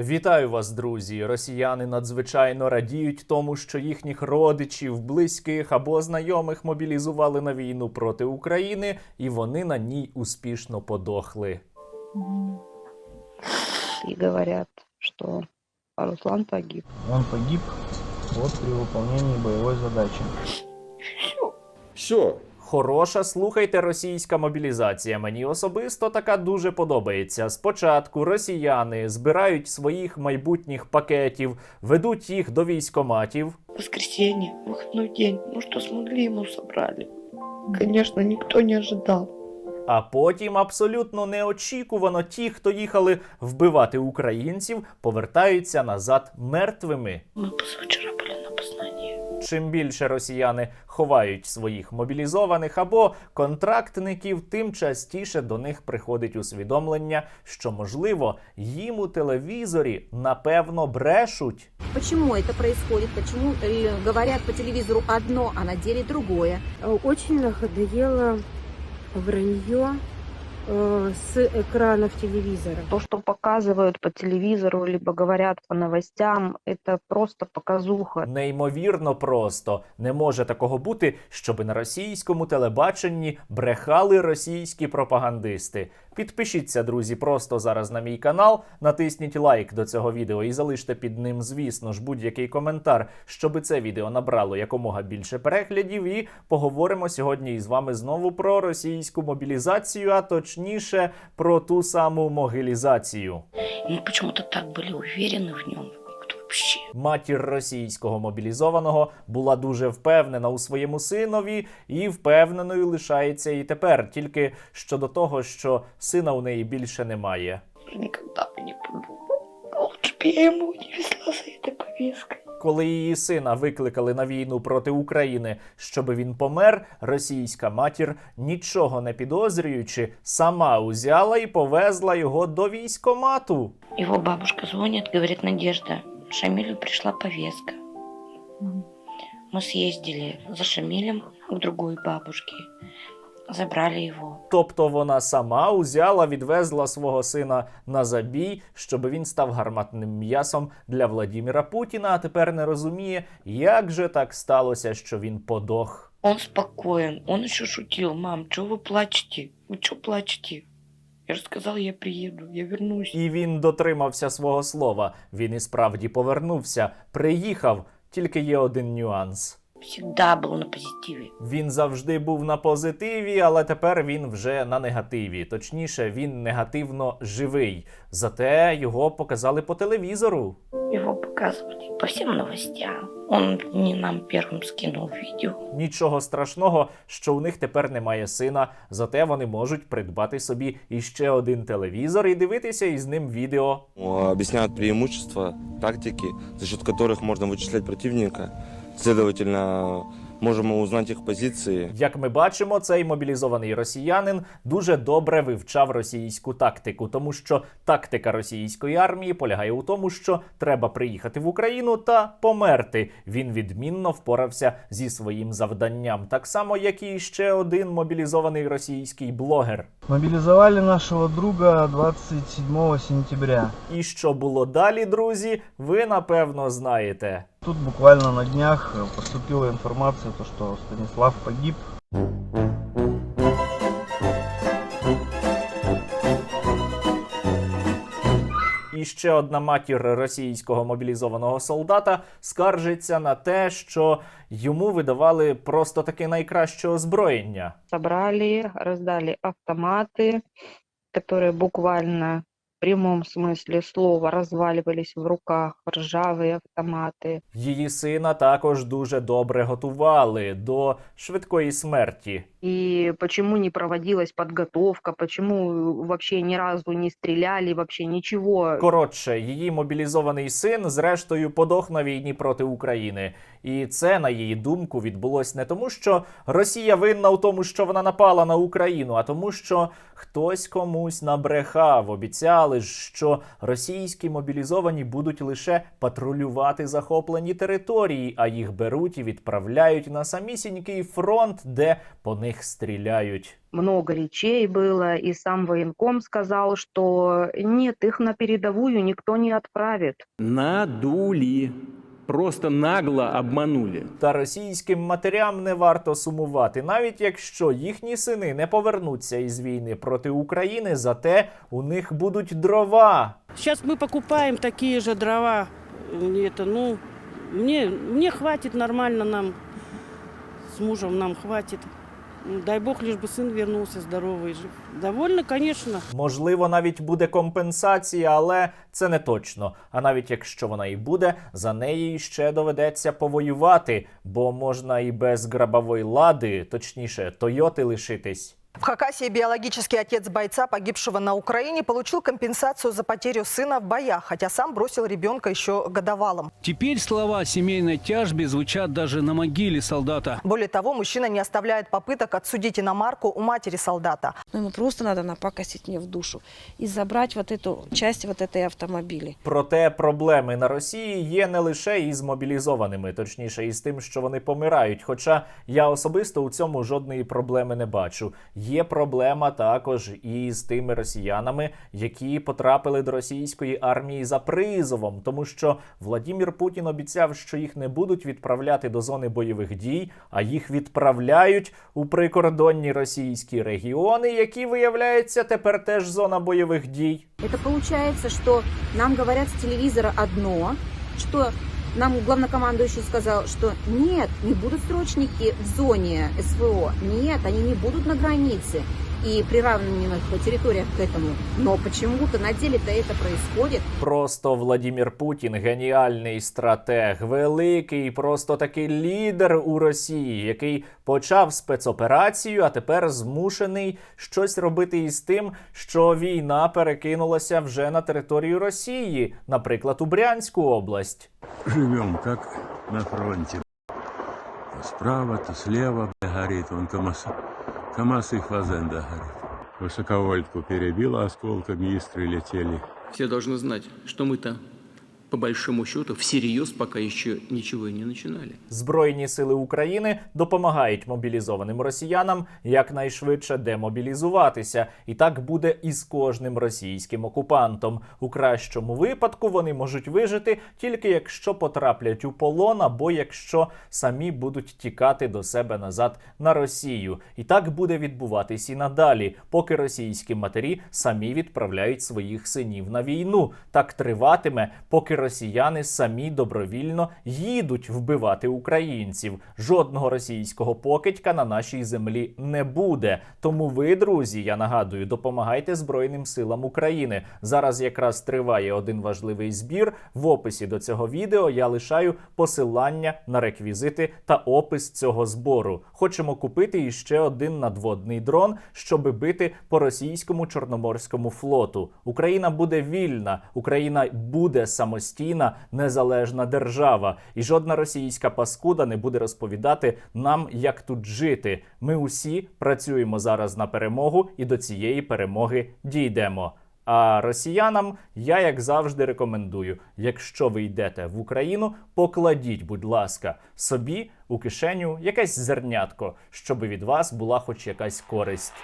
Вітаю вас, друзі! Росіяни надзвичайно радіють тому, що їхніх родичів, близьких або знайомих мобілізували на війну проти України, і вони на ній успішно подохли. И говорят, что Руслан погиб. Он погиб вот при выполнении боевой задачи. Все. Хороша, слухайте, російська мобілізація. Мені особисто така дуже подобається. Спочатку росіяни збирають своїх майбутніх пакетів, ведуть їх до військоматів, воскресенье, выходной день. Ну что смогли, ему собрали. Конечно, никто не ожидал. А потім абсолютно неочікувано ті, хто їхали вбивати українців, повертаються назад мертвими. Мы позавчера были на познании. Чим більше росіяни ховають своїх мобілізованих або контрактників, тим частіше до них приходить усвідомлення, що можливо їм у телевізорі напевно брешуть. Почему это происходит? Почему э, говорят по телевизору одно, а на деле другое? Э, Очень надоело вранье э, с экранов телевизора. То, что показывают по телевизору, либо говорят по новостям, это просто показуха. Неймовірно просто не може такого бути, щоби на російському телебаченні брехали російські пропагандисти. Підпишіться, друзі, просто зараз на мій канал, натисніть лайк до цього відео і залиште під ним, звісно ж, будь-який коментар, щоби це відео набрало якомога більше переглядів. І поговоримо сьогодні із вами знову про російську мобілізацію, а точніше про ту саму могилізацію. И мы почему-то так были уверены в нем. Кто вообще? Матір російського мобілізованого була дуже впевнена у своєму синові і впевненою лишається і тепер, тільки щодо того, що сина у неї більше немає. Никогда бы не подумал. Лучше бы я ему не везла за этой повесткой. Коли її сина викликали на війну проти України, щоб він помер, російська матір, нічого не підозрюючи, сама узяла і повезла його до військомату. Его бабушка звонит, говорит, Надежда, Шамилю пришла повестка. Мы съездили за Шамилем к другой бабушке. Забрали его. Тобто вона сама узяла, відвезла свого сина на забій, щоб він став гарматним м'ясом для Владіміра Путіна, а тепер не розуміє, як же так сталося, що він подох. Он спокоен. Он еще шутил. Мам, что вы плачете? Вы что плачете? Я же сказал, я приеду, я вернусь. І він дотримався свого слова. Він і справді повернувся, приїхав. Тільки є один нюанс. Всегда был на позитиве. Він завжди був на позитиві, але тепер він вже на негативі. Точніше, він негативно живий. Зате його показали по телевізору. Его показывали по всем новостям. Он не нам первым скинул видео. Нічого страшного, що у них тепер немає сина, зате вони можуть придбати собі іще один телевізор і дивитися із ним відео. Объясняют преимущества, тактики, за счет которых можно вычислять противника. Следовательно, можем узнать их позиции. Як ми бачимо, цей мобілізований росіянин дуже добре вивчав російську тактику, тому що тактика російської армії полягає у тому, що треба приїхати в Україну та померти. Він відмінно впорався зі своїм завданням, так само як і ще один мобілізований російський блогер. Мобилизовали нашого друга 27 сентября. І що було далі, друзі, ви напевно знаєте. Тут буквально на днях э, поступила інформація, що Станіслав погиб. І ще одна матір російського мобілізованого солдата скаржиться на те, що йому видавали просто таке найкраще озброєння. Собрали, раздали автоматы, которые буквально в прямом смысле слова разваливались в руках, ржавые автоматы. Її сина також дуже добре готували до швидкої смерті. И почему не проводилась подготовка, почему вообще ни разу не стреляли, вообще ничего. Коротше, її мобілізований син зрештою подох на війні проти України. І це, на її думку, відбулось не тому, що Росія винна у тому, що вона напала на Україну, а тому, що хтось комусь набрехав. Обіцяли ж, що російські мобілізовані будуть лише патрулювати захоплені території, а їх беруть і відправляють на самісінький фронт, де по них них стріляють. Много речей было, и сам военком сказал, что нет, их на передовую никто не отправит. Надули. Просто нагло обманули. Та російським матерям не варто сумувати, навіть якщо їхні сини не повернуться із війни проти України, зате у них будуть дрова. Сейчас мы покупаем такие же дрова. Э, Это, ну, мне, мне хватит нормально нам. С мужем нам хватит. Ну, Дай бог, лишь бы сын вернулся здоровый и жив. Довольно, конечно. Можливо, навіть буде компенсація, але це не точно. А навіть якщо вона і буде, за неї ще доведеться повоювати, бо можна і без грабової лади, точніше, Тойоти лишитись. В Хакасии биологический отец бойца, погибшего на Украине, получил компенсацию за потерю сына в боях, хотя сам бросил ребенка еще годовалым. Теперь слова о семейной тяжбе звучат даже на могиле солдата. Более того, мужчина не оставляет попыток отсудить иномарку у матери солдата. Ну, ему просто надо напакостить мне в душу и забрать вот эту часть вот этой автомобиля. Проте проблеми на Росії є не лише із мобілізованими, точніше, із тим, що вони помирають. Хоча я особисто у цьому жодної проблеми не бачу. Є проблема також і з тими росіянами, які потрапили до російської армії за призовом, тому що Владімір Путін обіцяв, що їх не будуть відправляти до зони бойових дій, а їх відправляють у прикордонні російські регіони, які виявляється тепер теж зона бойових дій. Это получается, что нам говорят с телевизора одно, что нам главнокомандующий сказал, что нет, не будут срочники в зоне СВО, нет, они не будут на границе и приравненных территориях к этому. Но почему-то на деле-то это происходит. Просто Владімір Путін геніальний стратег, великий, просто такий лідер у Росії, який почав спецоперацію, а тепер змушений щось робити із тим, що війна перекинулася вже на територію Росії, наприклад, у Брянську область. Живем как на фронте. То справа, то слева бля, горит. Вон КамАЗ, КамАЗ и Фазенда горит. Высоковольтку перебило осколками, искры летели. Все должны знать, что мы-то, по большому счету, всерьез пока еще ничего и не начинали. Збройні сили України допомагають мобілізованим росіянам якнайшвидше демобілізуватися, і так буде і з кожним російським окупантом. У кращому випадку вони можуть вижити тільки якщо потраплять у полон, або якщо самі будуть тікати до себе назад на Росію. І так буде відбуватись і надалі, поки російські матері самі відправляють своїх синів на війну. Так триватиме, поки росіяни самі добровільно їдуть вбивати українців. Жодного російського покидька на нашій землі не буде. Тому ви, друзі, я нагадую, допомагайте Збройним силам України. Зараз якраз триває один важливий збір. В описі до цього відео я лишаю посилання на реквізити та опис цього збору. Хочемо купити іще один надводний дрон, щоб бити по російському чорноморському флоту. Україна буде вільна, Україна буде самостійна, незалежна держава, і жодна російська паскуда не буде розповідати нам, як тут жити. Ми усі працюємо зараз на перемогу і до цієї перемоги дійдемо. А росіянам я, як завжди, рекомендую: якщо ви йдете в Україну, покладіть, будь ласка, собі у кишеню якесь зернятко, щоб від вас була хоч якась користь.